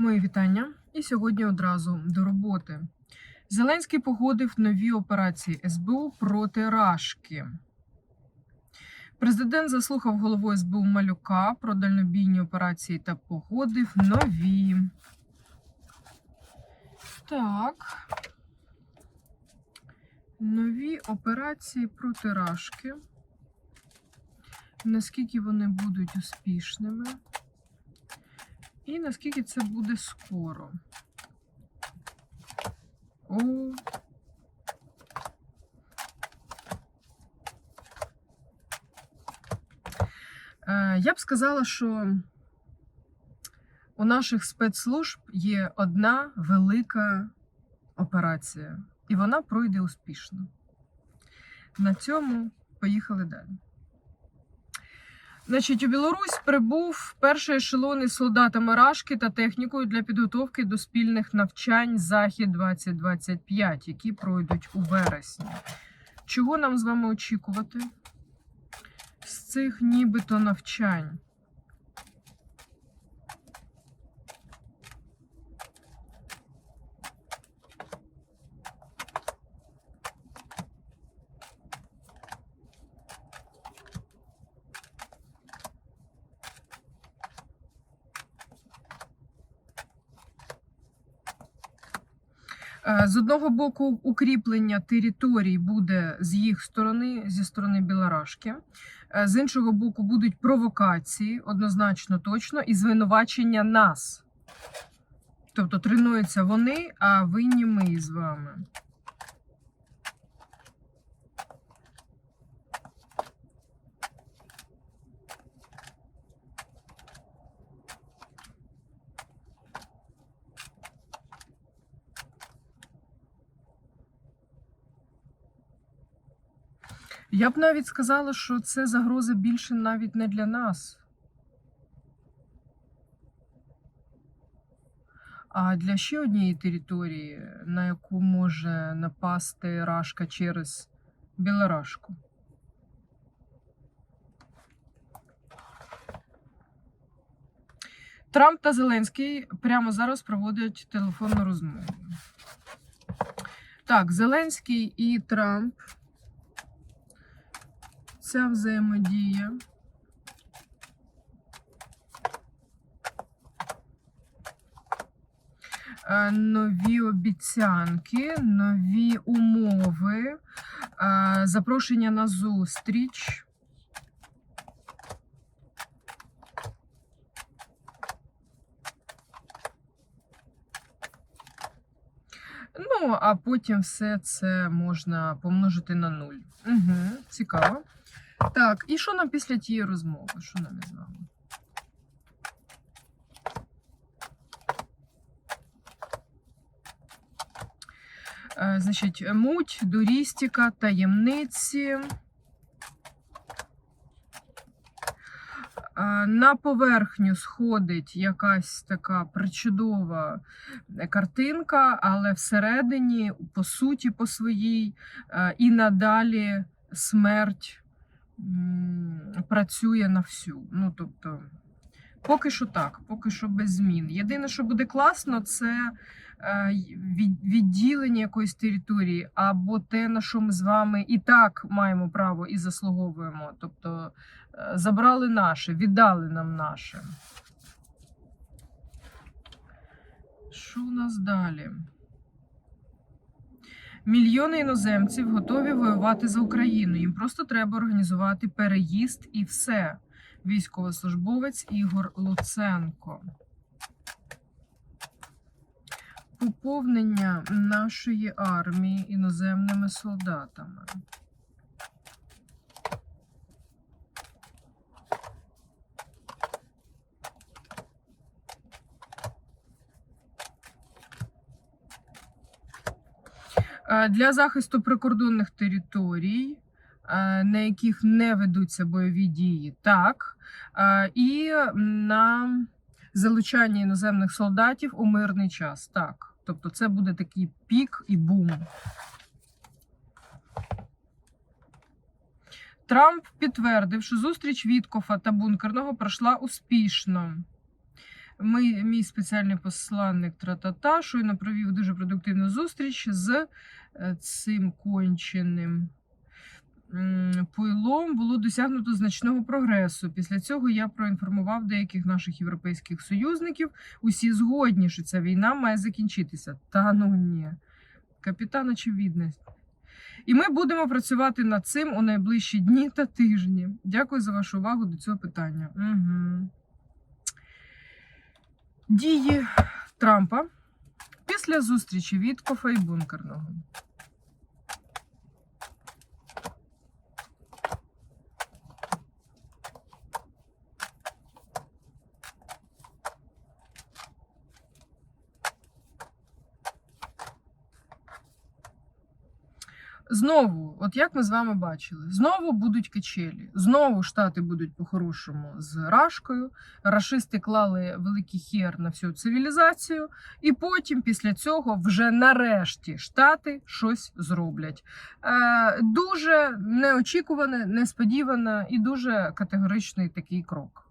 Мої вітання. І сьогодні одразу до роботи. Зеленський погодив нові операції СБУ проти Рашки. Президент заслухав голову СБУ Малюка про дальнобійні операції та погодив нові. Так. Нові операції проти Рашки. Наскільки вони будуть успішними? І наскільки це буде скоро? О. Е, Я б сказала, що у наших спецслужб є одна велика операція, і вона пройде успішно. На цьому поїхали далі. Значить, у Білорусь прибув перший ешелон із солдатами Рашки та технікою для підготовки до спільних навчань Захід 2025, які пройдуть у вересні. Чого нам з вами очікувати з цих нібито навчань? З одного боку, укріплення територій буде з їх сторони, зі сторони Білорашки. Е, З іншого боку, будуть провокації, однозначно точно, і звинувачення нас. Тобто тренуються вони, а винні ми з вами. Я б навіть сказала, що це загроза більше навіть не для нас, а для ще однієї території, на яку може напасти Рашка через Білорашку. Трамп та Зеленський прямо зараз проводять телефонну розмову. Так, Зеленський і Трамп ця взаємодія. Е, Нові обіцянки, нові умови, е, запрошення на зустріч. Ну, а потім все це можна помножити на нуль. Угу, цікаво. Так, і що нам після тієї розмови? Що нам із вами? Е, Значить, муть, дурістика, таємниці. Е, На поверхню сходить якась така причудова картинка, але всередині, по суті, по своїй, е, і надалі смерть працює на всю. Ну, тобто, поки що так, поки що без змін. Єдине, що буде класно, це е, відділення якоїсь території, або те, на що ми з вами і так маємо право і заслуговуємо. Тобто е, забрали наше, віддали нам наше. Що у нас далі? Мільйони іноземців готові воювати за Україну. Їм просто треба організувати переїзд і все. Військовослужбовець Ігор Луценко. Поповнення нашої армії іноземними солдатами. Для захисту прикордонних територій, е, на яких не ведуться бойові дії, так. Е, І на залучання іноземних солдатів у мирний час, так. Тобто це буде такий пік і бум. Трамп підтвердив, що зустріч Віткофа та бункерного пройшла успішно. Ми, мій спеціальний посланник Тратата щойно провів дуже продуктивну зустріч з е, цим конченим пуйлом. Було досягнуто значного прогресу. Після цього я проінформував деяких наших європейських союзників. Усі згодні, що ця війна має закінчитися. Та ну ні. Капітан очевидність. І ми будемо працювати над цим у найближчі дні та тижні. Дякую за вашу увагу до цього питання. Угу. Дії Трампа після зустрічі Віткофа і бункерного. Знову, от як ми з вами бачили, знову будуть качелі, знову штати будуть по-хорошому з Рашкою. Рашисти клали великий хер на всю цивілізацію, і потім, після цього, вже нарешті штати щось зроблять. Е, дуже неочікуване, несподіване і дуже категоричний такий крок.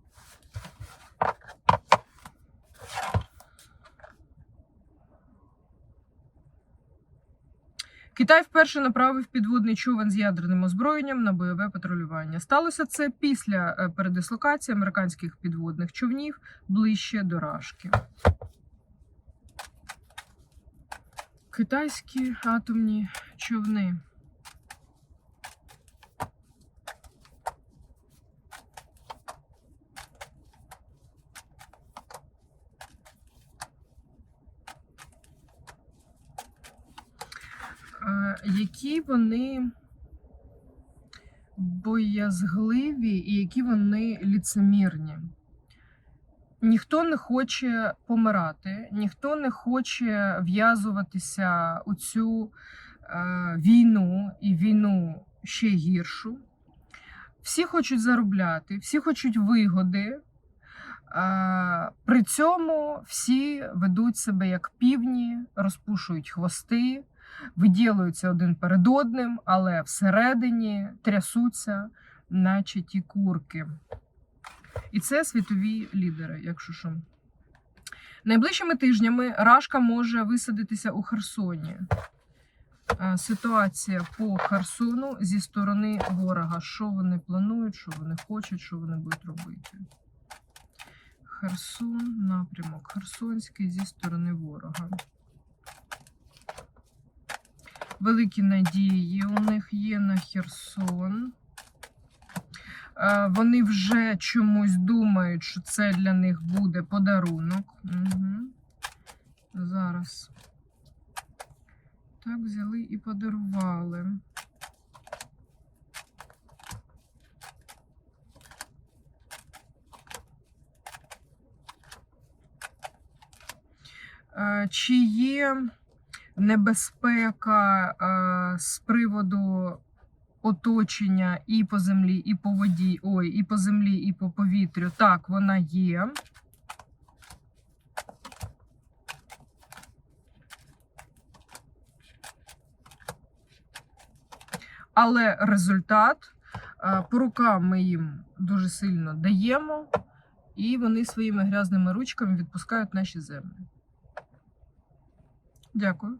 Китай вперше направив підводний човен з ядерним озброєнням на бойове патрулювання. Сталося це після е, передислокації американських підводних човнів ближче до Рашки. Китайські атомні човни. Е, які вони боязгливі і які вони ліцемірні. Ніхто не хоче помирати, ніхто не хоче в'язуватися у цю е, війну і війну ще гіршу. Всі хочуть заробляти, всі хочуть вигоди. Е, при цьому всі ведуть себе як півні, розпушують хвости, виділуються один перед одним, але всередині трясуться, наче ті курки. І це світові лідери, якщо що. Найближчими тижнями Рашка може висадитися у Херсоні. Ситуація по Херсону зі сторони ворога. Що вони планують, що вони хочуть, що вони будуть робити. Херсон, напрямок Херсонський зі сторони ворога. Великі надії у них є на Херсон. Е, Вони вже чомусь думають, що це для них буде подарунок. Угу. Зараз. Так, взяли і подарували. Е, Чи є небезпека е, з приводу оточення і по землі, і по воді, ой, і по землі, і по повітрю? Так, вона є. Але результат е, по рукам ми їм дуже сильно даємо, і вони своїми грязними ручками відпускають наші землі. Дякую.